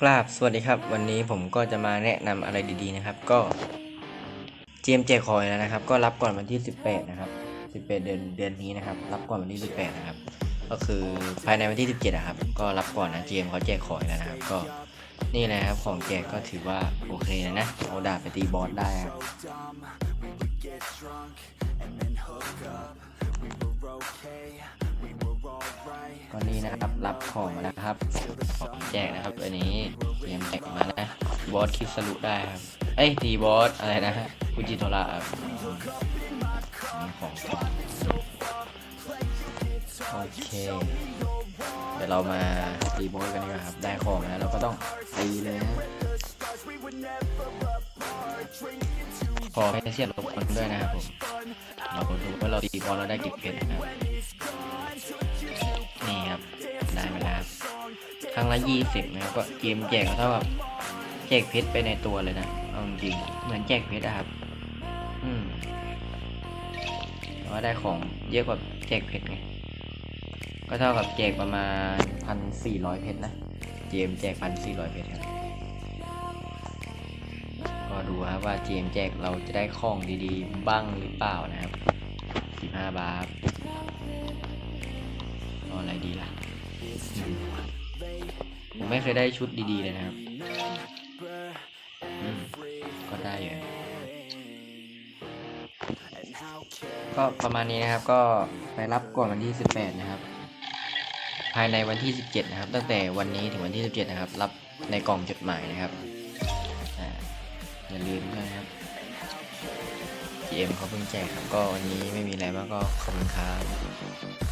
กราบสวัสดีครับ วันนี้ผมก็จะมาแนะนำอะไรดีๆนะครับ ก็เจมแจกคอยแล้วนะครับ ก็รับก่อนวันที่ 18 นะครับ 18 เดือนเดือนนี้นะครับ รับก่อนวันที่ 18 นะครับ ก็คือภายในวันที่ 17อะครับ ก็รับก่อนนะเจมเขาแจกคอยแล้วนะครับ ก็นี่แหละครับของแจกก็ถือว่าโอเคเลยนะเอาดาบไปตีบอสได้ครับ ก็นี่นะครับรับของมาแล้วครับ แจกนะครับอันนี้เตรียมแจกมานะบอสคิดสรุได้ครับเอ้ยตีบอสอะไรนะฮะฟูจิโทระครับของโอเค เดี๋ยวเรามาตีบอสกันดีกว่าครับ ได้ของแล้วเราก็ต้องตีเลยนะขอให้เสียรบกวนด้วยนะครับผมเราดูว่าเราตีบอสเราได้กี่เพชรนะครับ รั้งละยี่สิบนะครับก็เกมแจกก็เท่ากับแจกเพชรไปในตัวเลยนะเอาจริงเหมือนแจกเพชรอะครับ อืมแต่ว่าได้ของเยอะกว่าแจกเพชรไงก็เท่ากับแจกประมาณพันสี่ร้อยเพชรนะเกมแจกพันสี่ร้อยเพชรครับก็ดูครับว่าเกมแจกเราจะได้ของดีๆ บ้างหรือเปล่านะครับสิบห้าบาทเอาอะไรดีล่ะ ผมไม่เคยได้ชุดดีๆเลยนะครับอืมก็ได้อยู่ก็ประมาณนี้นะครับก็ไปรับก่อนวันที่ 18 นะครับ ภายในวันที่ 17 นะครับ ตั้งแต่วันนี้ถึงวันที่ 17 นะครับ รับในกล่องจดหมายนะครับออย่าลืมด้วยนะครับ GM เขาเพิ่งแจกครับก็วันนี้ไม่มีอะไรมากก็ขอบคุณครับ